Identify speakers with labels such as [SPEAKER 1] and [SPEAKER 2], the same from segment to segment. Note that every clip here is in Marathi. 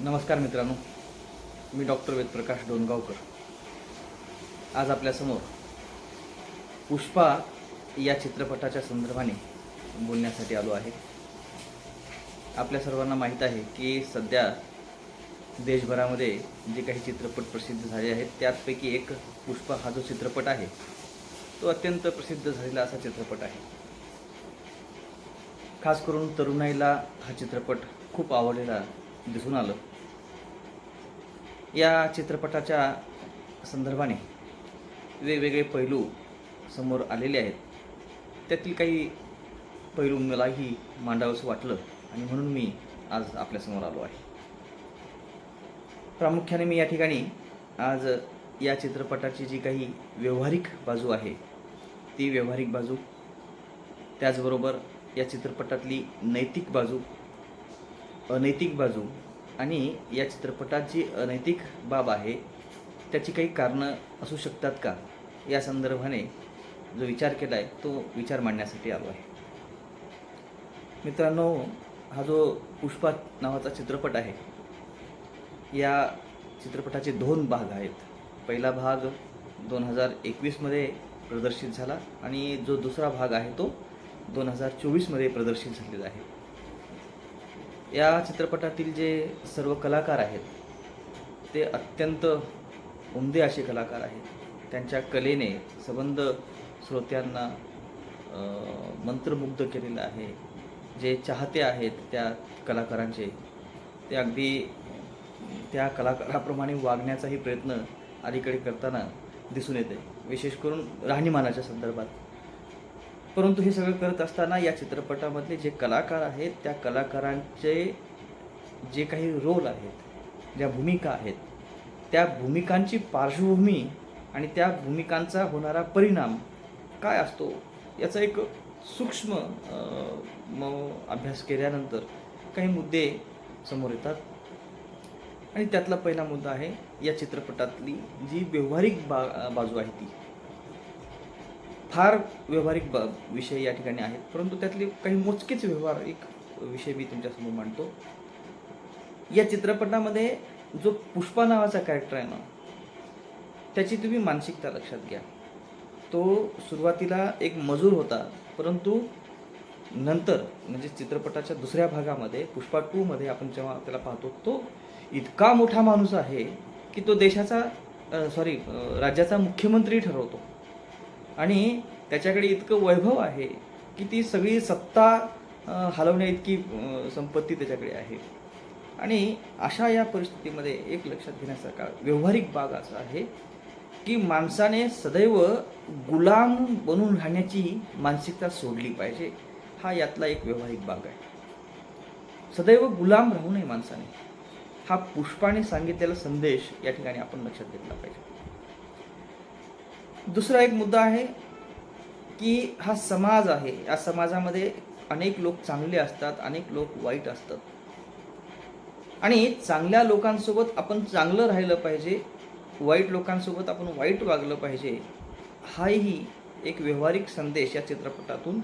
[SPEAKER 1] नमस्कार मित्रांनो मी डॉक्टर वेदप्रकाश डोनगावकर. आज आपल्यासमोर पुष्पा या चित्रपटाच्या संदर्भाने बोलण्यासाठी आलो आहे. आपल्या सर्वांना माहीत आहे की सध्या देशभरामध्ये जे काही चित्रपट प्रसिद्ध झाले आहेत त्यापैकी एक पुष्पा हा जो चित्रपट आहे तो अत्यंत प्रसिद्ध झालेला असा चित्रपट आहे. खास करून तरुणाईला हा चित्रपट खूप आवडलेला दिसून आलं. या चित्रपटाच्या संदर्भाने वेगवेगळे पैलू समोर आलेले आहेत. त्यातील काही पैलू मलाही मांडावंसं वाटलं आणि म्हणून मी आज आपल्यासमोर आलो आहे. प्रामुख्याने मी या ठिकाणी आज या चित्रपटाची जी काही व्यावहारिक बाजू आहे ती व्यावहारिक बाजू त्याचबरोबर या चित्रपटातली नैतिक बाजू अनैतिक बाजू आणि या चित्रपटात जी अनैतिक बाब आहे त्याची काही कारणं असू शकतात का? या संदर्भाने जो विचार केला आहे तो विचार मांडण्यासाठी आलो आहे. मित्रांनो हा जो पुष्पा नावाचा चित्रपट आहे या चित्रपटाचे दोन भाग आहेत. पहिला भाग दोन हजार एकवीसमध्ये प्रदर्शित झाला आणि जो दुसरा भाग आहे तो दोन हजार चोवीसमध्ये प्रदर्शित झालेला आहे. या चित्रपटातील जे सर्व कलाकार आहेत ते अत्यंत उमदे असे कलाकार आहेत. त्यांच्या कलेने सबंध श्रोत्यांना मंत्रमुग्ध केलेलं आहे. जे चाहते आहेत त्या कलाकारांचे ते अगदी त्या कलाकाराप्रमाणे वागण्याचाही प्रयत्न अलीकडे करताना दिसून येते. विशेष करून राहणीमानाच्या संदर्भात. परंतु हे सगळं करत असताना या चित्रपटामधले जे कलाकार आहेत त्या कलाकारांचे जे काही रोल आहेत ज्या भूमिका आहेत त्या भूमिकांची पार्श्वभूमी आणि त्या भूमिकांचा होणारा परिणाम काय असतो याचा एक सूक्ष्म म अभ्यास केल्यानंतर काही मुद्दे समोर येतात. आणि त्यातला पहिला मुद्दा आहे या चित्रपटातली जी व्यावहारिक बा बाजू आहे ती. फार व्यावहारिक ब विषय या ठिकाणी आहेत. परंतु त्यातले काही मोजकेच एक विषय मी तुमच्यासमोर मांडतो. या चित्रपटामध्ये जो पुष्पा नावाचा कॅरेक्टर आहे ना त्याची तुम्ही मानसिकता लक्षात घ्या. तो सुरुवातीला एक मजूर होता परंतु नंतर म्हणजे चित्रपटाच्या दुसऱ्या भागामध्ये पुष्पा टूमध्ये आपण जेव्हा त्याला पाहतो तो इतका मोठा माणूस आहे की तो देशाचा सॉरी राज्याचा मुख्यमंत्री ठरवतो. आणि त्याच्याकडे इतकं वैभव आहे की ती सगळी सत्ता हलवण्या इतकी संपत्ती त्याच्याकडे आहे. आणि अशा या परिस्थितीमध्ये एक लक्षात घेण्यासारखा व्यावहारिक भाग असा आहे की माणसाने सदैव गुलाम बनून राहण्याची मानसिकता सोडली पाहिजे. हा यातला एक व्यावहारिक भाग आहे. सदैव गुलाम राहू नये माणसाने. हा पुष्पाने सांगितलेला संदेश या ठिकाणी आपण लक्षात घेतला पाहिजे. दुसरा एक मुद्दा आहे की हा समाज आहे. या समाजामध्ये अनेक लोक चांगले असतात अनेक लोक वाईट असतात. आणि चांगल्या लोकांसोबत आपण चांगलं राहिलं पाहिजे वाईट लोकांसोबत आपण वाईट वागलं पाहिजे हाही एक व्यावहारिक संदेश या चित्रपटातून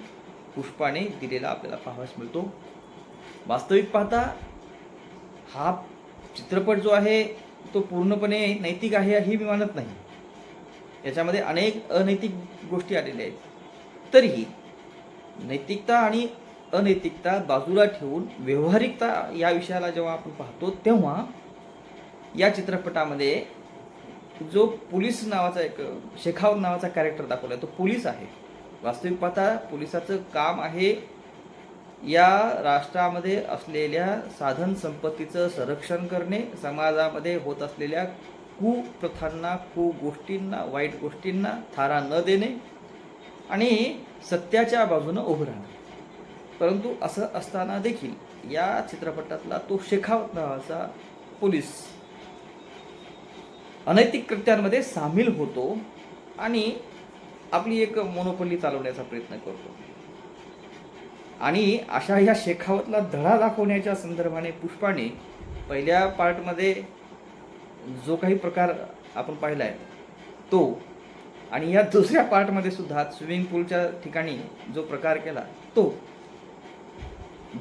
[SPEAKER 1] पुष्पाने दिलेला आपल्याला पाहावयास मिळतो. वास्तविक पाहता हा चित्रपट जो आहे तो पूर्णपणे नैतिक आहे हे मी मानत नाही. याच्यामध्ये अनेक अनैतिक गोष्टी आलेल्या आहेत. तरीही नैतिकता आणि अनैतिकता बाजूला ठेवून व्यवहारिकता या विषयाला जेव्हा आपण पाहतो तेव्हा या चित्रपटामध्ये जो पोलीस नावाचा एक शेखावत नावाचा कॅरेक्टर दाखवला तो पोलीस आहे. वास्तविक पाहता पोलिसाचं काम आहे या राष्ट्रामध्ये असलेल्या साधन संपत्तीचं संरक्षण करणे समाजामध्ये होत असलेल्या कुप्रथांना कु गोष्टींना वाईट गोष्टींना थारा न देणे आणि सत्याच्या बाजूनं उभं राहणे. परंतु असं असताना देखील या चित्रपटातला तो शेखावत नावाचा पोलीस अनैतिक कृत्यांमध्ये सामील होतो आणि आपली एक मोनोपली चालवण्याचा प्रयत्न करतो. आणि अशा ह्या शेखावतला धडा दाखवण्याच्या संदर्भाने पुष्पाने पहिल्या पार्टमध्ये जो काही प्रकार आपण पाहिला आहे तो आणि या दुसऱ्या पार्टमध्ये सुद्धा स्विमिंग पूलच्या ठिकाणी जो प्रकार केला तो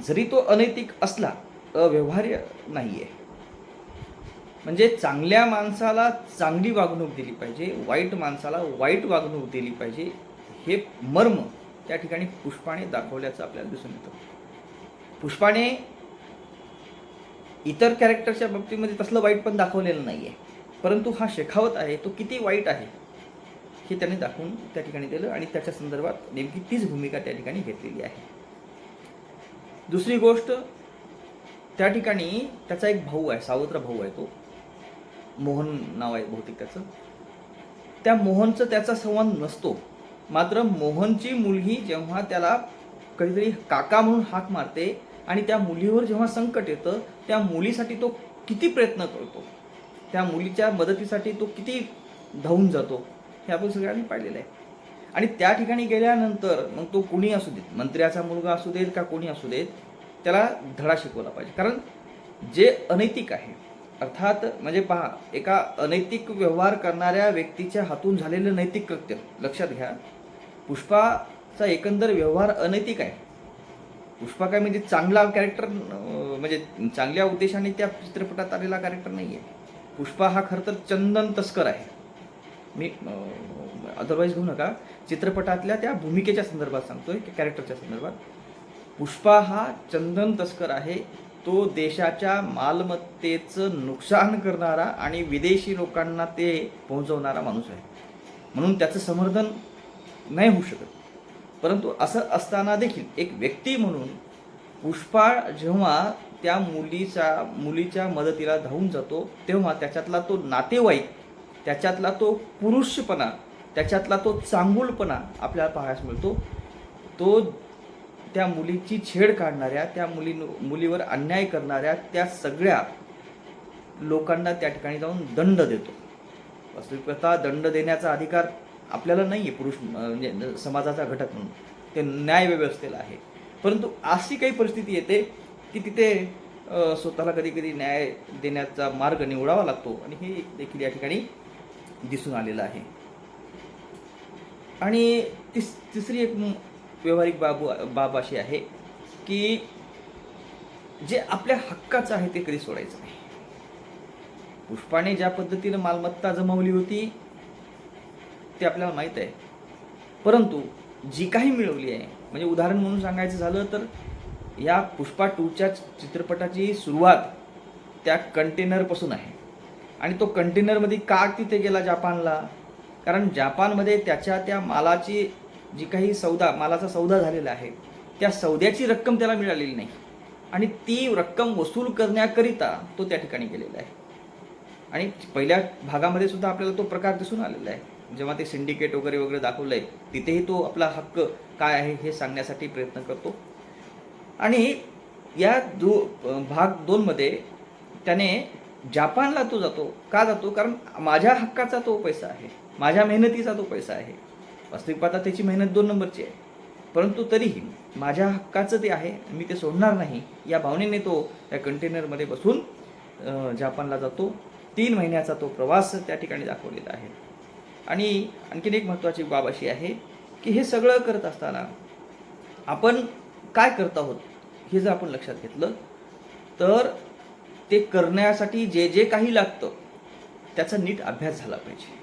[SPEAKER 1] जरी तो अनैतिक असला अव्यवहार्य नाही आहे म्हणजे चांगल्या माणसाला चांगली वागणूक दिली पाहिजे वाईट माणसाला वाईट वागणूक दिली पाहिजे हे मर्म त्या ठिकाणी पुष्पाने दाखवल्याचं आपल्याला दिसून येतं. पुष्पाने इतर कॅरेक्टरच्या बाबतीमध्ये तसलं वाईट पण दाखवलेलं नाही आहे परंतु हा शेखावत आहे तो किती वाईट आहे हे त्याने दाखवून त्या ठिकाणी दिलं आणि त्याच्या संदर्भात नेमकी तीच भूमिका त्या ठिकाणी घेतलेली आहे. दुसरी गोष्ट त्या ठिकाणी त्याचा एक भाऊ आहे सावत्र भाऊ आहे तो. मोहन नाव आहे बहुतेक त्याचं. त्या मोहनचं त्याचा संवाद नसतो. मात्र मोहनची मुलगी जेव्हा त्याला कधीतरी काका म्हणून हाक मारते आणि त्या मुलीवर जेव्हा संकट येतं त्या मुलीसाठी तो किती प्रयत्न करतो? त्या मुलीच्या मदतीसाठी तो किती धावून जातो? हे आपण सगळ्यांनी पाहिलेलं आहे. आणि त्या ठिकाणी गेल्यानंतर मग तो कुणी असू देत? मंत्र्याचा मुलगा असू देत का कोणी असू देत? त्याला धडा शिकवला पाहिजे. कारण जे अनैतिक आहे अर्थात म्हणजे पहा एका अनैतिक व्यवहार करणाऱ्या व्यक्तीच्या हातून झालेलं नैतिक कृत्य लक्षात घ्या. पुष्पाचा एकंदर व्यवहार अनैतिक आहे. पुष्पा काय म्हणजे चांगला कॅरेक्टर म्हणजे चांगल्या उद्देशाने त्या चित्रपटात आलेला कॅरेक्टर नाही आहे पुष्पा हा खरं तर चंदन तस्कर आहे. मी अदरवाईज घेऊ नका. चित्रपटातल्या त्या भूमिकेच्या संदर्भात सांगतोय कॅरेक्टरच्या संदर्भात. पुष्पा हा चंदन तस्कर आहे. तो देशाच्या मालमत्तेचं नुकसान करणारा आणि विदेशी लोकांना ते पोहोचवणारा माणूस आहे. म्हणून त्याचं समर्थन नाही होऊ शकत. परंतु असं असताना देखील एक व्यक्ती म्हणून पुष्पा जेव्हा त्या मुलीच्या मुलीच्या मदतीला धावून जातो तेव्हा त्याच्यातला तो नातेवाईक त्याच्यातला तो पुरुषपणा त्याच्यातला तो चांगुलपणा आपल्याला पाहायला मिळतो. तो त्या मुलीची छेड काढणाऱ्या त्या मुली मुलीवर अन्याय करणाऱ्या त्या सगळ्या लोकांना त्या ठिकाणी जाऊन दंड देतो. वास्तविकता दंड देण्याचा अधिकार आपल्याला नाही आहे पुरुष म्हणजे समाजाचा घटक म्हणून. ते न्याय व्यवस्थेला आहे. परंतु अशी काही परिस्थिती येते की तिथे स्वतःला कधी कधी न्याय देण्याचा मार्ग निवडावा लागतो आणि हे देखील या ठिकाणी दिसून आलेलं आहे. आणि तिस तिसरी एक व्यावहारिक बाबू बाब अशी आहे की जे आपल्या हक्काचं आहे ते कधी सोडायचं नाही. पुष्पाने ज्या पद्धतीनं मालमत्ता जमवली होती ते आपल्याला माहीत आहे. परंतु जी काही मिळवली आहे म्हणजे उदाहरण म्हणून सांगायचं झालं तर या पुष्पा टूच्या चित्रपटाची सुरुवात त्या कंटेनरपासून आहे. आणि तो कंटेनरमध्ये का तिथे गेला जापानला? कारण जापानमध्ये त्याच्या त्या मालाची जी काही सौदा मालाचा सौदा झालेला आहे त्या सौद्याची रक्कम त्याला मिळालेली नाही. आणि ती रक्कम वसूल करण्याकरिता तो त्या ठिकाणी गेलेला आहे. आणि पहिल्या भागामध्ये सुद्धा आपल्याला तो प्रकार दिसून आलेला आहे. जेव्हा ते सिंडिकेट वगैरे वगैरे दाखवलं आहे तिथेही तो आपला हक्क काय आहे हे सांगण्यासाठी प्रयत्न करतो. आणि या दो भाग दोनमध्ये त्याने जापानला तो जातो. का जातो? कारण माझ्या हक्काचा तो पैसा आहे. माझ्या मेहनतीचा तो पैसा आहे. वास्तविक पाहता त्याची मेहनत दोन नंबरची आहे. परंतु तरीही माझ्या हक्काचं ते आहे मी ते सोडणार नाही या भावनेने तो त्या कंटेनरमध्ये बसून जापानला जातो. तीन महिन्याचा तो प्रवास त्या ठिकाणी दाखवलेला आहे. आणि आणखीन एक महत्त्वाची बाब अशी आहे की हे सगळं करत असताना आपण काय करत आहोत हे जर आपण लक्षात घेतलं तर ते करण्यासाठी जे जे काही लागतं त्याचा नीट अभ्यास झाला पाहिजे.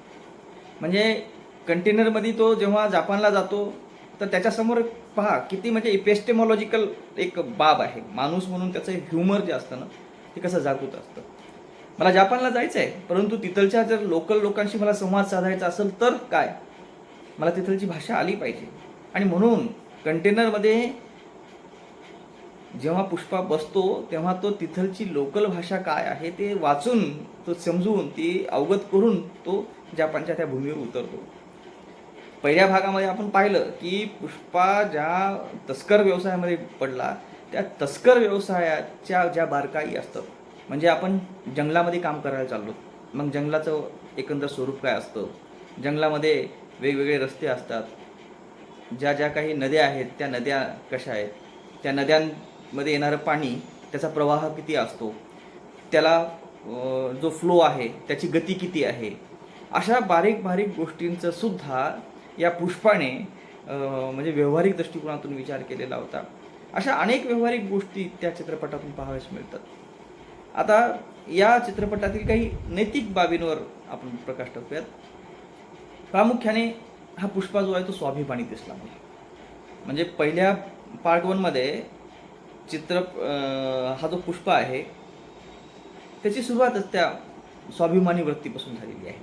[SPEAKER 1] म्हणजे कंटेनरमध्ये तो जेव्हा जापानला जातो तर त्याच्यासमोर पहा किती म्हणजे इपेस्टेमॉलॉजिकल एक बाब आहे. माणूस म्हणून त्याचं ह्युमर जे असतं ना ते कसं जागृत असतं? मला जापानला जायचं आहे परंतु तिथलच्या जर लोकल लोकांशी मला संवाद साधायचा असेल तर काय? मला तिथलची भाषा आली पाहिजे. आणि म्हणून कंटेनरमध्ये जेव्हा पुष्पा बसतो तेव्हा तो तिथलची लोकल भाषा काय आहे ते वाचून तो समजून ती अवगत करून तो जापानच्या त्या भूमीवर उतरतो. पहिल्या भागामध्ये आपण पाहिलं की पुष्पा ज्या तस्कर व्यवसायामध्ये पडला त्या तस्कर व्यवसायाच्या ज्या बारकाई असतात म्हणजे आपण जंगलामध्ये काम करायला चाललो मग जंगलाचं एकंदर स्वरूप काय असतं? जंगलामध्ये वेगवेगळे रस्ते असतात. ज्या ज्या काही नद्या आहेत त्या नद्या कशा आहेत? त्या नद्यांमध्ये येणारं पाणी त्याचा प्रवाह किती असतो? त्याला जो फ्लो आहे त्याची गती किती आहे? अशा बारीक बारीक गोष्टींचं सुद्धा या पुष्पाने म्हणजे व्यावहारिक दृष्टिकोनातून विचार केलेला होता. अशा अनेक व्यावहारिक गोष्टी त्या चित्रपटातून पाहाव्यास मिळतात. आता या चित्रपटातील काही नैतिक बाबींवर आपण प्रकाश टाकूयात. प्रामुख्याने हा पुष्पा जो आहे तो स्वाभिमानी दिसला मला. म्हणजे पहिल्या पार्ट वनमध्ये चित्र हा जो पुष्पा आहे त्याची सुरुवातच त्या स्वाभिमानी वृत्तीपासून झालेली आहे.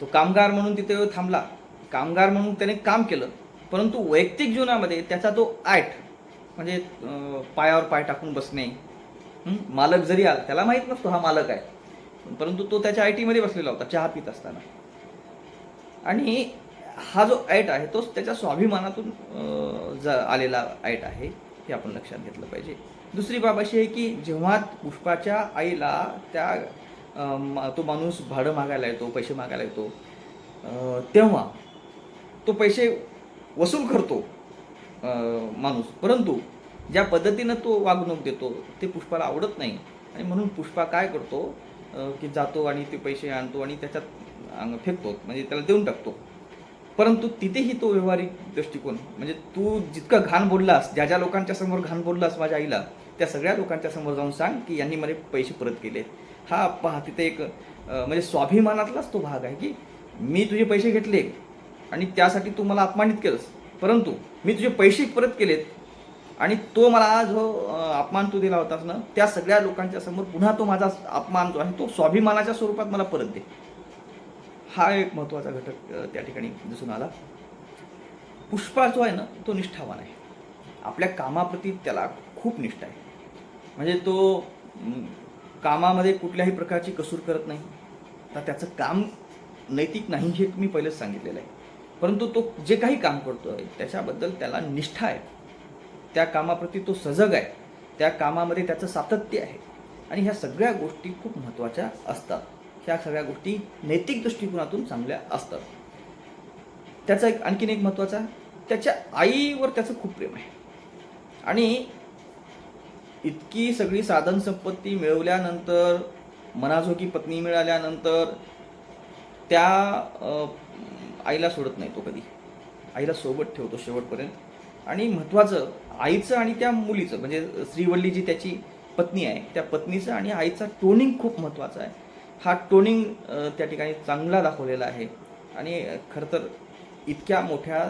[SPEAKER 1] तो कामगार म्हणून तिथे थांबला. कामगार म्हणून त्याने काम केलं परंतु वैयक्तिक जीवनामध्ये त्याचा तो आठ म्हणजे पायावर पाय टाकून बसणे मालक जरी आला त्याला माहीत नसतो हा मालक आहे. परंतु तो त्याच्या आय टीमध्ये बसलेला होता चहा पित असताना. आणि हा जो ॲट आहे तो त्याच्या स्वाभिमानातून ज आलेला ॲट आहे हे आपण लक्षात घेतलं पाहिजे. दुसरी बाब अशी आहे की जेव्हा पुष्पाच्या आईला त्या तो माणूस भाडं मागायला येतो पैसे मागायला येतो तेव्हा तो पैसे वसूल करतो माणूस. परंतु ज्या पद्धतीनं तो वागणूक देतो ते पुष्पाला आवडत नाही. आणि म्हणून पुष्पा काय करतो की जातो आणि ते पैसे आणतो आणि त्याच्यात अंग फेकतो. म्हणजे त्याला देऊन टाकतो. परंतु तिथेही तो व्यवहारिक दृष्टिकोन म्हणजे तू जितकं घाण बोललास ज्या ज्या लोकांच्या समोर घाण बोललास माझ्या आईला त्या सगळ्या लोकांच्या समोर जाऊन सांग की यांनी मला पैसे परत केले. हा पहा तिथे एक म्हणजे स्वाभिमानातलाच तो भाग आहे की मी तुझे पैसे घेतले आणि त्यासाठी तू मला अपमानित केलंस. परंतु मी तुझे पैसे परत केलेत आणि तो मला जो अपमान तू दिला होतास ना त्या सगळ्या लोकांच्या समोर पुन्हा तो माझा अपमान जो आहे तो स्वाभिमानाच्या स्वरूपात मला परत दे. हा एक महत्त्वाचा घटक त्या ठिकाणी दिसून आला. पुष्पा जो आहे ना तो निष्ठावान आहे. आपल्या कामाप्रती त्याला खूप निष्ठा आहे. म्हणजे तो कामामध्ये कुठल्याही प्रकारची कसूर करत नाही. तर त्याचं काम नैतिक नाही हे मी पहिलेच सांगितलेलं आहे. परंतु तो जे काही काम करतो आहे त्याच्याबद्दल त्याला निष्ठा आहे. त्या कामाप्रती तो सजग आहे. त्या कामामध्ये त्याचं सातत्य आहे. आणि ह्या सगळ्या गोष्टी खूप महत्त्वाच्या असतात. ह्या सगळ्या गोष्टी नैतिक दृष्टिकोनातून चांगल्या असतात. त्याचा एक आणखीन एक महत्त्वाचा त्याच्या आईवर त्याचं खूप प्रेम आहे. आणि इतकी सगळी साधन संपत्ती मिळवल्यानंतर मनाजोगी पत्नी मिळाल्यानंतर त्या आईला सोडत नाही तो कधी. आईला सोबत ठेवतो शेवटपर्यंत. आणि महत्त्वाचं आईचं आणि त्या मुलीचं म्हणजे श्रीवल्ली जी त्याची पत्नी आहे त्या पत्नीचं आणि आईचा टोनिंग खूप महत्त्वाचा आहे. हा टोनिंग त्या ठिकाणी चांगला दाखवलेला आहे. आणि खरं तर इतक्या मोठ्या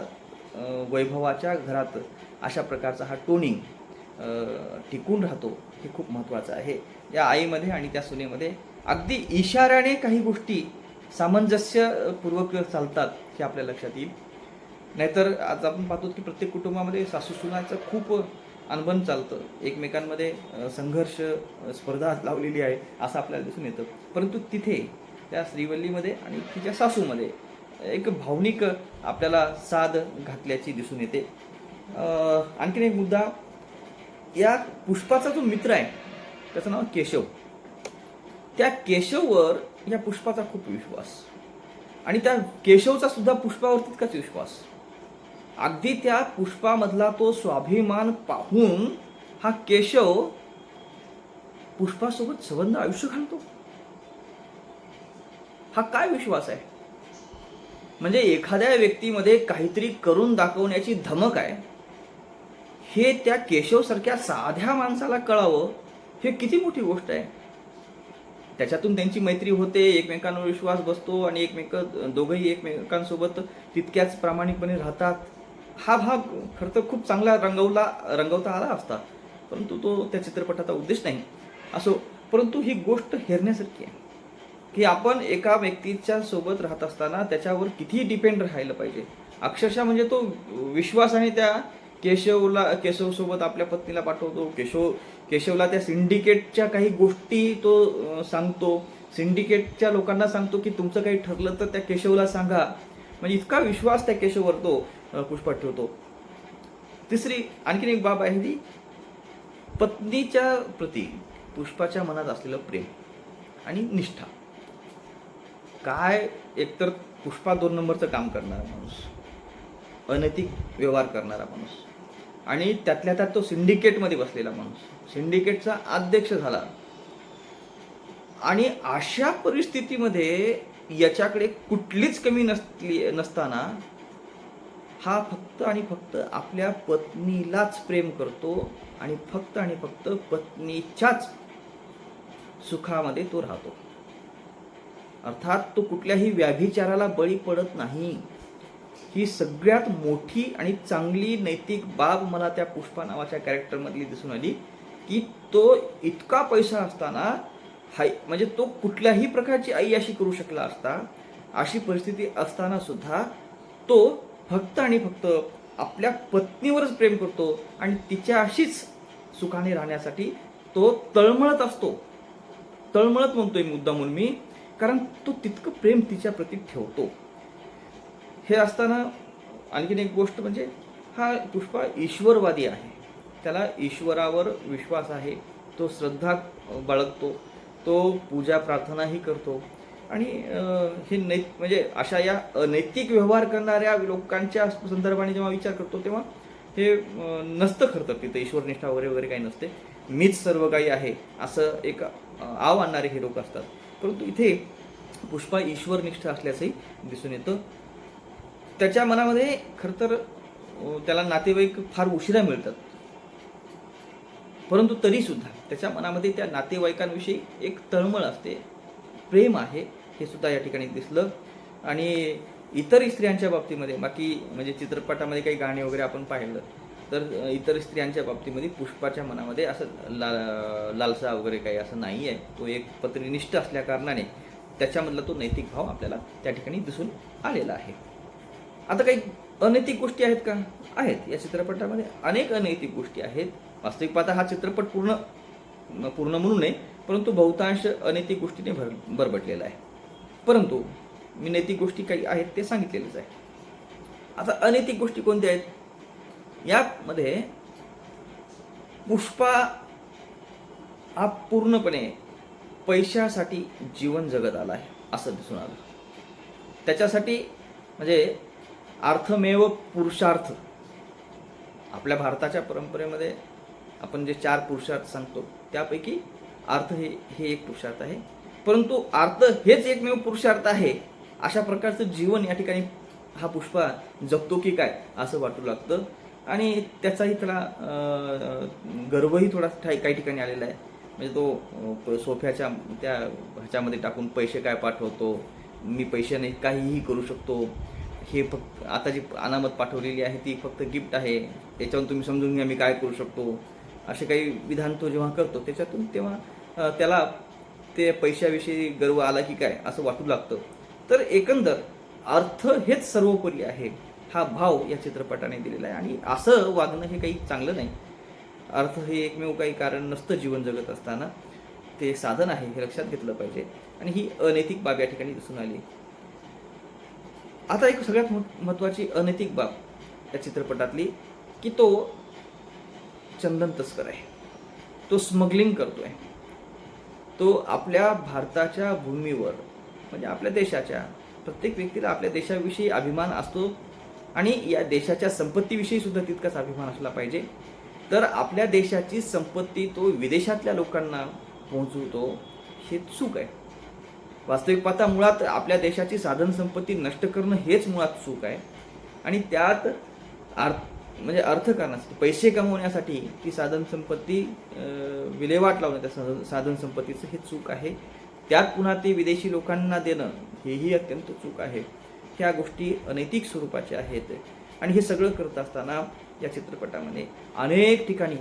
[SPEAKER 1] वैभवाच्या घरात अशा प्रकारचा हा टोनिंग टिकून राहतो हे खूप महत्त्वाचं आहे. या आईमध्ये आणि त्या सुनेमध्ये अगदी इशाऱ्याने काही गोष्टी सामंजस्यपूर्वक चालतात हे आपल्या लक्षात येईल. नाहीतर आज आपण पाहतो की प्रत्येक कुटुंबामध्ये सासू सुनाचं खूप अनबन चालतं. एकमेकांमध्ये संघर्ष स्पर्धा लावलेली आहे असं आपल्याला दिसून येतं. परंतु तिथे त्या श्रीवल्लीमध्ये आणि तिच्या सासूमध्ये एक भावनिक आपल्याला साध घातल्याची दिसून येते. आणखीन एक मुद्दा या पुष्पाचा जो मित्र आहे त्याचं नाव केशव. त्या केशववर या पुष्पाचा खूप विश्वास. आणि त्या केशवचा सुद्धा पुष्पावर तितकाच विश्वास. अगदी त्या पुष्पामधला तो स्वाभिमान पाहून हा केशव पुष्पासोबत संबंध आयुष्य घालतो. हा काय विश्वास आहे? म्हणजे एखाद्या व्यक्तीमध्ये काहीतरी करून दाखवण्याची धमक आहे. हे त्या केशवसारख्या साध्या माणसाला कळावं हे किती मोठी गोष्ट आहे. त्याच्यातून त्यांची मैत्री होते एकमेकांवर विश्वास बसतो आणि एकमेक दोघंही एकमेकांसोबत तितक्याच प्रामाणिकपणे राहतात. हा भाग खरं तर खूप चांगला रंगवला रंगवता आला असता. परंतु तो त्या चित्रपटाचा उद्देश नाही. असो परंतु ही गोष्ट हेरण्यासारखी आहे. की आपण एका व्यक्तीच्या सोबत राहत असताना त्याच्यावर किती डिपेंड राहायला पाहिजे. अक्षरशः म्हणजे तो विश्वासाने त्या केशवला केशवसोबत आपल्या पत्नीला पाठवतो. केशव केशवला त्या सिंडिकेटच्या काही गोष्टी तो सांगतो. सिंडिकेटच्या लोकांना सांगतो की तुमचं काही ठरलं तर त्या केशवला सांगा. म्हणजे इतका विश्वास त्या केशववर तो. पुष्पात ठेवतो तिसरी आणखीन एक बाब आहे ती पत्नीच्या प्रती पुष्पाच्या मनात असलेलं प्रेम आणि निष्ठा. काय एकतर पुष्पा दोन नंबरचं काम करणारा माणूस अनैतिक व्यवहार करणारा माणूस आणि त्यातल्या त्यात तो सिंडिकेटमध्ये बसलेला माणूस सिंडिकेटचा अध्यक्ष झाला. आणि अशा परिस्थितीमध्ये याच्याकडे कुठलीच कमी नसली नसताना हा फक्त आणि फक्त आपल्या पत्नीलाच प्रेम करतो आणि फक्त आणि फक्त पत्नीच्याच सुखामध्ये तो राहतो. अर्थात तो कुठल्याही व्याभिचाराला बळी पडत नाही. ही सगळ्यात मोठी आणि चांगली नैतिक बाब मला त्या पुष्पा नावाच्या कॅरेक्टरमधली दिसून आली की तो इतका पैसा असताना हाय म्हणजे तो कुठल्याही प्रकारची आई अशी करू शकला असता अशी परिस्थिती असताना सुद्धा तो फक्त आणि फक्त आपल्या पत्नीवरच प्रेम करतो आणि तिच्याशीच सुखाने राहण्यासाठी तो तळमळत असतो. तळमळत म्हणतोय मुद्दा म्हणून मी कारण तो तितकं प्रेम तिच्या प्रती ठेवतो. हे असताना आणखीन एक गोष्ट म्हणजे हा पुष्पा ईश्वरवादी आहे. त्याला ईश्वरावर विश्वास आहे. तो श्रद्धा बाळगतो. तो पूजा प्रार्थनाही करतो. आणि हे नै म्हणजे अशा या नैतिक व्यवहार करणाऱ्या लोकांच्या संदर्भाने जेव्हा विचार करतो तेव्हा हे नसतं खरं तर तिथं ईश्वरनिष्ठा वगैरे वगैरे काही नसते. मीच सर्व काही आहे असं एक आव आणणारे हे लोक असतात. परंतु इथे पुष्पा ईश्वरनिष्ठ असल्याचंही दिसून येतं. त्याच्या मनामध्ये खरं तर त्याला नातेवाईक फार उशिरा मिळतात. परंतु तरीसुद्धा त्याच्या मनामध्ये त्या नातेवाईकांविषयी एक तळमळ असते. प्रेम आहे. हे सुद्धा या ठिकाणी दिसलं. आणि इतर स्त्रियांच्या बाबतीमध्ये बाकी म्हणजे चित्रपटामध्ये काही गाणे वगैरे आपण पाहिलं तर इतर स्त्रियांच्या बाबतीमध्ये पुष्पाच्या मनामध्ये असं ला लालसा वगैरे काही असं नाही आहे. तो एक पत्नीनिष्ठ असल्या कारणाने त्याच्यामधला तो नैतिक भाव आपल्याला त्या ठिकाणी दिसून आलेला आहे. आता काही अनैतिक गोष्टी आहेत का? आहेत. या चित्रपटामध्ये अनेक अनैतिक गोष्टी आहेत. वास्तविक पाहता हा चित्रपट पूर्ण पूर्ण म्हणून नाही परंतु बहुतांश अनैतिक गोष्टीने भर बरबटलेला आहे. परंतु मी नैतिक गोष्टी काही आहेत ते सांगितलेलेच आहे आता अनैतिक गोष्टी कोणत्या आहेत? यामध्ये पुष्पा हा पूर्णपणे पैशासाठी जीवन जगत आला आहे असं दिसून आलं. त्याच्यासाठी म्हणजे अर्थमेव पुरुषार्थ. आपल्या भारताच्या परंपरेमध्ये आपण जे चार पुरुषार्थ सांगतो त्यापैकी अर्थ हे हे एक पुरुषार्थ आहे. परंतु अर्थ हेच एकमेव पुरुषार्थ आहे. अशा प्रकारचं जीवन या ठिकाणी हा पुष्पा जगतो की काय असं वाटू लागतं. आणि त्याचाही त्याला गर्वही थोडा काही ठिकाणी आलेला आहे. म्हणजे तो प- सोफ्याच्या त्या ह्याच्यामध्ये टाकून पैसे काय पाठवतो मी पैशाने काहीही करू शकतो. हे फक्त आता जी अनामत पाठवलेली आहे ती फक्त गिफ्ट आहे. त्याच्यावरून तुम्ही समजून घ्या मी काय करू शकतो. असे काही विधान तो जेव्हा करतो त्याच्यातून तेव्हा त्याला ते पैशाविषयी गर्व आला की काय असं वाटू लागतं. तर एकंदर अर्थ हेच सर्वोपरी आहे हा भाव या चित्रपटाने दिलेला आहे. आणि असं वागणं हे काही चांगलं नाही. अर्थ हे एकमेव काही कारण नसतं जीवन जगत असताना. ते साधन आहे हे लक्षात घेतलं पाहिजे. आणि ही अनैतिक बाब या ठिकाणी दिसून आली. आता एक सगळ्यात महत्त्वाची अनैतिक बाब या चित्रपटातली की तो चंदन तस्कर आहे. तो स्मगलिंग करतो आहे तो आपल्या भारताच्या भूमीवर म्हणजे आपल्या देशाच्या प्रत्येक व्यक्तीला आपल्या देशाविषयी अभिमान असतो आणि या देशाच्या संपत्तीविषयी सुद्धा तितकाच अभिमान असला पाहिजे. तर आपल्या देशाची संपत्ती तो विदेशातल्या लोकांना पोहोचवतो हे चूक आहे. वास्तविक पाहता मुळात आपल्या देशाची साधन संपत्ती नष्ट करणं हेच मुळात चूक आहे. आणि त्यात आर्थ म्हणजे अर्थ करण्यासाठी पैसे कमवण्यासाठी ती साधन संपत्ती विल्हेवाट लावणं त्या साधन- साधन संपत्तीचं हे चूक आहे. त्यात पुन्हा ते विदेशी लोकांना देणं हेही अत्यंत चूक आहे. ह्या गोष्टी अनैतिक स्वरूपाच्या आहेत. आणि हे सगळं करत असताना या चित्रपटामध्ये अनेक ठिकाणी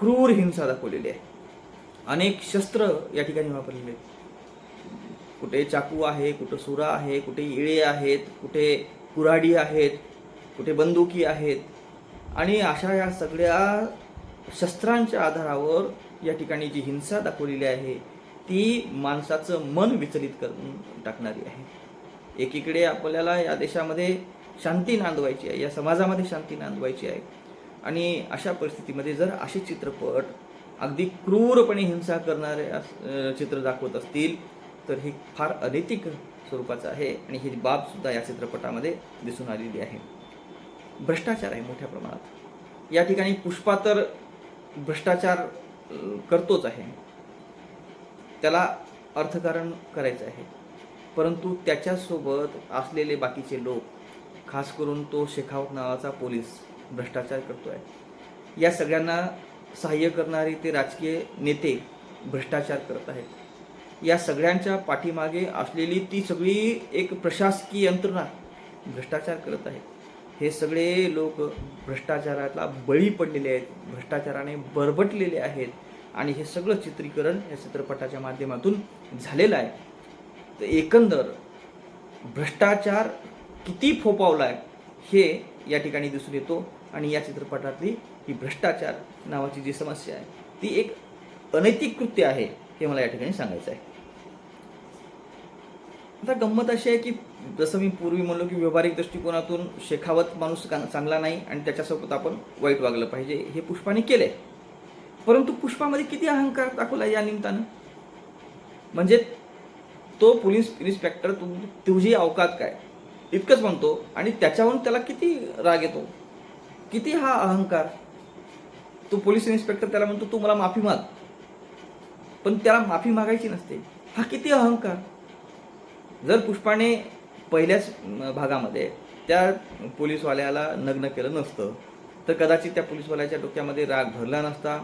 [SPEAKER 1] क्रूर हिंसा दाखवलेली आहे. अनेक शस्त्र या ठिकाणी वापरलेले आहेत. कुठे चाकू आहे कुठं सुरा आहे कुठे इळे आहेत कुठे कुऱ्हाडी आहेत कुठे बंदुकी आहेत. आणि अशा या सगळ्या शस्त्रांच्या आधारावर या ठिकाणी जी हिंसा दाखवलेली आहे ती माणसाचं मन विचलित करून टाकणारी आहे. एकीकडे आपल्याला या देशामध्ये शांती नांदवायची आहे या समाजामध्ये शांती नांदवायची आहे. आणि अशा परिस्थितीमध्ये जर असे चित्रपट अगदी क्रूरपणे हिंसा करणारे अस- चित्र दाखवत असतील तर हे फार अनैतिक स्वरूपाचं आहे आणि ही बाबसुद्धा या चित्रपटामध्ये दिसून आलेली आहे. भ्रष्टाचार आहे मोठ्या प्रमाणात. या ठिकाणी पुष्पा तर भ्रष्टाचार करतोच आहे. त्याला अर्थकारण करायचं आहे. परंतु त्याच्यासोबत असलेले बाकीचे लोक खास करून तो शेखावत नावाचा पोलीस भ्रष्टाचार करतो आहे या सगळ्यांना सहाय्य करणारे ते राजकीय नेते भ्रष्टाचार करत आहेत. या सगळ्यांच्या पाठीमागे असलेली ती सगळी एक प्रशासकीय यंत्रणा भ्रष्टाचार करत आहे. हे सगळे लोक भ्रष्टाचाराला बळी पडलेले आहेत भ्रष्टाचाराने बरबटलेले आहेत आणि हे सगळं चित्रीकरण या चित्रपटाच्या माध्यमातून झालेलं आहे. तर एकंदर भ्रष्टाचार किती फोपावला आहे हे या ठिकाणी दिसून येतो आणि या चित्रपटातली ही भ्रष्टाचार नावाची जी समस्या आहे ती एक अनैतिक कृत्य आहे हे मला या ठिकाणी सांगायचं आहे. आता गंमत अशी आहे की जसं मी पूर्वी म्हणलो की व्यावहारिक दृष्टिकोनातून शेखावत माणूस का- चांगला नाही आणि त्याच्यासोबत आपण वाईट वागलं पाहिजे हे पुष्पाने केलंय. परंतु पुष्पामध्ये किती अहंकार दाखवला या निमित्तानं? म्हणजे तो पोलीस इन्स्पेक्टर तुम तुझी अवकात काय? इतकंच म्हणतो आणि त्याच्यावरून त्याला किती राग येतो? किती हा अहंकार? तो पोलीस इन्स्पेक्टर त्याला म्हणतो तू मला माफी माग. पण त्याला माफी मागायची नसते. हा किती अहंकार? जर पुष्पाने पहिल्याच भागामध्ये त्या पोलीसवाल्याला नग्न केलं नसतं तर कदाचित त्या पोलीसवाल्याच्या डोक्यामध्ये राग भरला नसता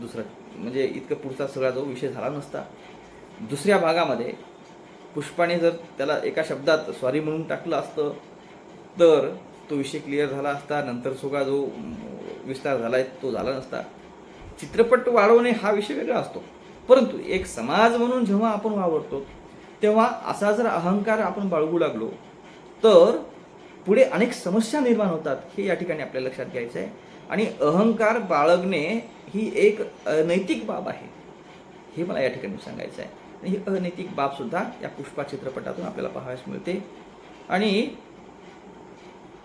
[SPEAKER 1] दुसरा म्हणजे इतकं पुढचा सगळा जो विषय झाला नसता. दुसऱ्या भागामध्ये पुष्पाने जर त्याला एका शब्दात सॉरी म्हणून टाकलं असतं तर तो विषय क्लिअर झाला असता नंतर सगळा जो विस्तार झाला आहे तो झाला नसता. चित्रपट वाढवणे हा विषय वेगळा असतो. परंतु एक समाज म्हणून जेव्हा आपण वावरतो तेव्हा असा जर अहंकार आपण बाळगू लागलो तर पुढे अनेक समस्या निर्माण होतात हे या ठिकाणी आपल्या लक्षात घ्यायचं आहे आणि अहंकार बाळगणे ही एक अनैतिक बाब आहे. हे मला या ठिकाणी सांगायचं आहे आणि ही अनैतिक बाब सुद्धा या पुष्पा चित्रपटातून आपल्याला पाहावयास मिळते. आणि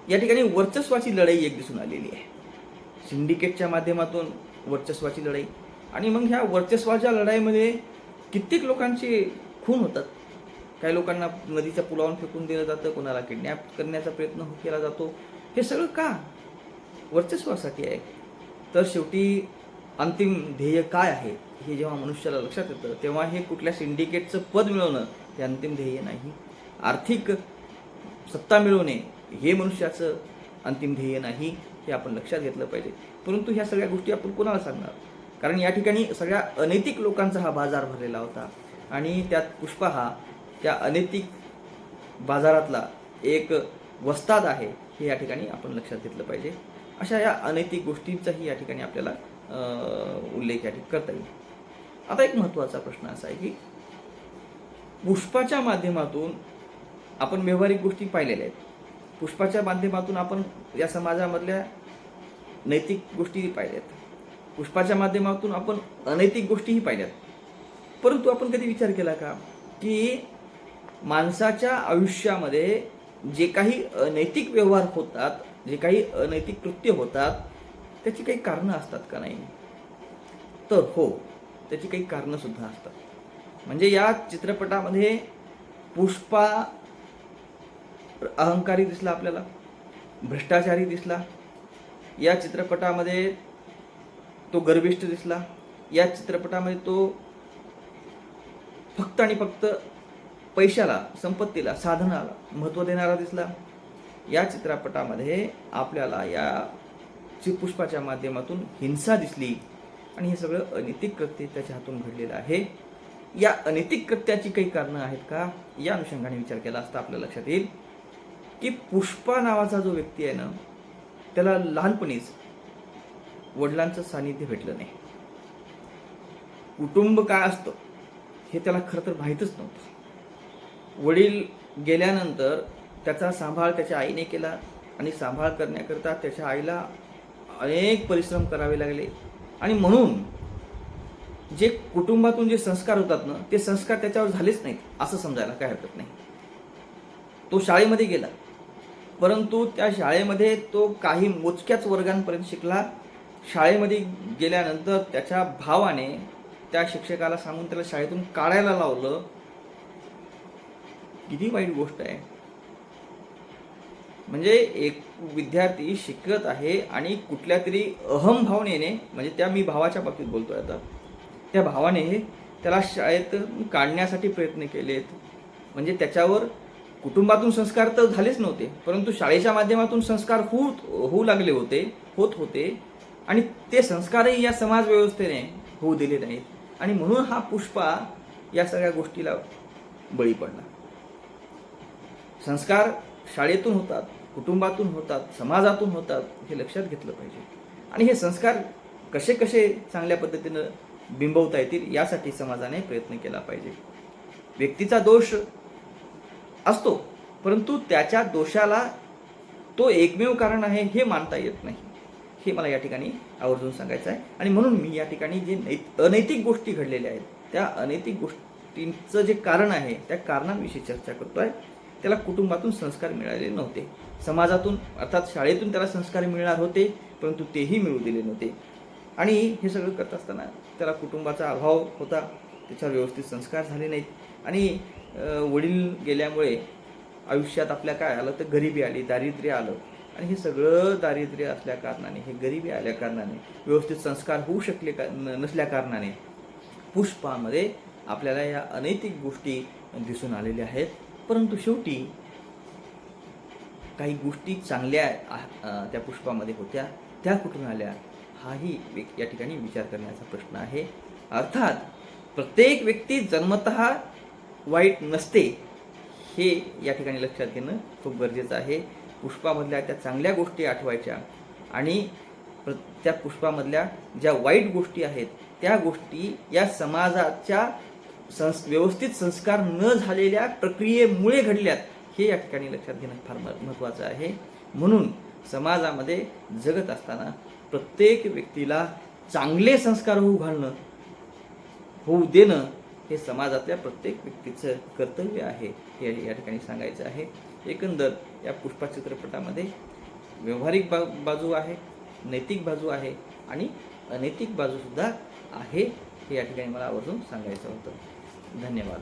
[SPEAKER 1] या ठिकाणी वर्चस्वाची लढाई एक दिसून आलेली आहे. सिंडिकेटच्या माध्यमातून वर्चस्वाची लढाई. आणि मग ह्या वर्चस्वाच्या लढाईमध्ये कित्येक लोकांचे खून होतात. काही लोकांना नदीच्या पुलावरून फेकून दिलं जातं कोणाला किडनॅप करण्याचा प्रयत्न हो केला जातो. हे सगळं का? वर्चस्वासाठी आहे. तर शेवटी अंतिम ध्येय काय आहे हे जेव्हा मनुष्याला लक्षात येतं तेव्हा हे कुठल्या सिंडिकेटचं पद मिळवणं हे अंतिम ध्येय नाही. आर्थिक सत्ता मिळवणे हे मनुष्याचं अंतिम ध्येय नाही हे आपण लक्षात घेतलं पाहिजे. परंतु ह्या सगळ्या गोष्टी आपण कोणाला सांगणार? कारण या ठिकाणी सगळ्या अनैतिक लोकांचा हा बाजार भरलेला होता. आणि त्यात पुष्पा हा त्या अनैतिक बाजारातला एक वस्ताद आहे हे या ठिकाणी आपण लक्षात घेतलं पाहिजे. अशा या अनैतिक गोष्टींचाही या ठिकाणी आपल्याला उल्लेख या ठिकाणी करता येईल. आता एक महत्त्वाचा प्रश्न असा आहे की पुष्पाच्या माध्यमातून आपण व्यावहारिक गोष्टी पाहिलेल्या आहेत. पुष्पाच्या माध्यमातून आपण या समाजामधल्या नैतिक गोष्टी पाहिल्यात पुष्पाच्या माध्यमातून आपण अनैतिक गोष्टीही पाहिल्यात परंतु आपण कधी विचार केला का की माणसाच्या आयुष्यामध्ये जे काही अनैतिक व्यवहार होतात जे काही अनैतिक कृत्य होतात त्याची काही कारणं असतात का नाही? तर हो त्याची काही कारणंसुद्धा असतात. म्हणजे या चित्रपटामध्ये पुष्पा अहंकारी दिसला आपल्याला भ्रष्टाचारी दिसला. या चित्रपटामध्ये तो गर्विष्ठ दिसला. या चित्रपटामध्ये तो फक्त आणि फक्त पैशाला संपत्तीला साधनाला महत्त्व देणारा दिसला. या चित्रपटामध्ये आपल्याला या चि- पुष्पाच्या माध्यमातून हिंसा दिसली आणि हे सगळं अनैतिक कृत्य त्याच्या हातून घडलेलं आहे. या अनैतिक कृत्याची काही कारणं आहेत का? या अनुषंगाने विचार केला असता आपल्या लक्षात येईल की पुष्पा नावाचा जो व्यक्ती आहे ना त्याला लहानपणीच वडिलांचं सानिध्य भेटलं नाही. कुटुंब काय असतं हे त्याला खरं तर माहीतच नव्हतं. वडील गेल्यानंतर त्याचा सांभाळ त्याच्या आईने केला आणि सांभाळ करण्याकरता त्याच्या आईला अनेक परिश्रम करावे लागले. आणि म्हणून जे कुटुंबातून जे संस्कार होतात ना ते संस्कार त्याच्यावर झालेच नाहीत असं समजायला काय हरकत नाही. तो शाळेमध्ये गेला. परंतु त्या शाळेमध्ये तो काही मोजक्याच वर्गांपर्यंत शिकला. शाळेमध्ये गेल्यानंतर त्याच्या भावाने त्या शिक्षकाला सांगून त्याला शाळेतून काढायला लावलं. किती वाईट गोष्ट आहे. म्हणजे एक विद्यार्थी शिकत आहे आणि कुठल्या तरी अहम भावनेने म्हणजे त्या मी भावाच्या बाबतीत बोलतोय आता त्या भावाने त्याला शाळेत काढण्यासाठी प्रयत्न केलेत. म्हणजे त्याच्यावर कुटुंबातून संस्कार तर झालेच नव्हते परंतु शाळेच्या माध्यमातून संस्कार होऊ होऊ लागले होते होत होते. आणि ते संस्कारही या समाज व्यवस्थेने होऊ दिले नाहीत. आणि म्हणून हा पुष्पा या सगळ्या गोष्टीला बळी पडला. संस्कार शाळेतून होतात कुटुंबातून होतात समाजातून होतात हे लक्षात घेतलं पाहिजे. आणि हे संस्कार कसे कसे चांगल्या पद्धतीनं बिंबवता येतील यासाठी समाजाने प्रयत्न केला पाहिजे. व्यक्तीचा दोष असतो परंतु त्याच्या दोषाला तो एकमेव कारण आहे हे मानता येत नाही. हे मला या ठिकाणी आवर्जून सांगायचं आहे. आणि म्हणून मी या ठिकाणी जे नै- अनैतिक गोष्टी घडलेल्या आहेत त्या अनैतिक गोष्टींचं जे कारण आहे त्या कारणांविषयी चर्चा करतो आहे त्याला कुटुंबातून संस्कार मिळाले नव्हते. समाजातून अर्थात शाळेतून त्याला संस्कार मिळणार होते परंतु तेही मिळू दिले नव्हते. आणि हे सगळं करत असताना त्याला कुटुंबाचा अभाव होता. त्याच्यावर व्यवस्थित संस्कार झाले नाहीत. आणि वडील गेल्यामुळे आयुष्यात आपल्या काय आलं तर गरिबी आली दारिद्र्य आलं. आणि हे सगळं दारिद्र्य असल्या कारणाने हे गरिबी आल्या कारणाने व्यवस्थित संस्कार होऊ शकले का न- नसल्या कारणाने पुष्पामध्ये आपल्याला या अनैतिक गोष्टी दिसून आलेल्या आहेत. परंतु शेवटी काही गोष्टी चांगल्या त्या पुष्पामध्ये होत्या त्या कुठून आल्या? हाही या ठिकाणी विचार करण्याचा प्रश्न आहे. अर्थात प्रत्येक व्यक्ती जन्मत वाईट नसते हे या ठिकाणी लक्षात घेणं खूप गरजेचं आहे. पुष्पामधल्या त्या चांगल्या गोष्टी आठवायच्या आणि प्र त्या पुष्पामधल्या ज्या वाईट गोष्टी आहेत त्या गोष्टी या समाजाच्या संस् व्यवस्थित संस्कार न झालेल्या प्रक्रियेमुळे घडल्यात हे या ठिकाणी लक्षात घेणं फार म- महत्त्वाचं आहे. म्हणून समाजामध्ये जगत असताना प्रत्येक व्यक्तीला चांगले संस्कार होऊ घालणं होऊ देणं हे समाजातल्या प्रत्येक व्यक्तीचं कर्तव्य आहे हे या ठिकाणी सांगायचं आहे. एकंदर या पुष्पा चित्रपटामध्ये व्यवहारिक बा बाजू आहे नैतिक बाजू आहे आणि अनैतिक बाजूसुद्धा आहे हे या ठिकाणी मला आवर्जून सांगायचं होतं. धन्यवाद.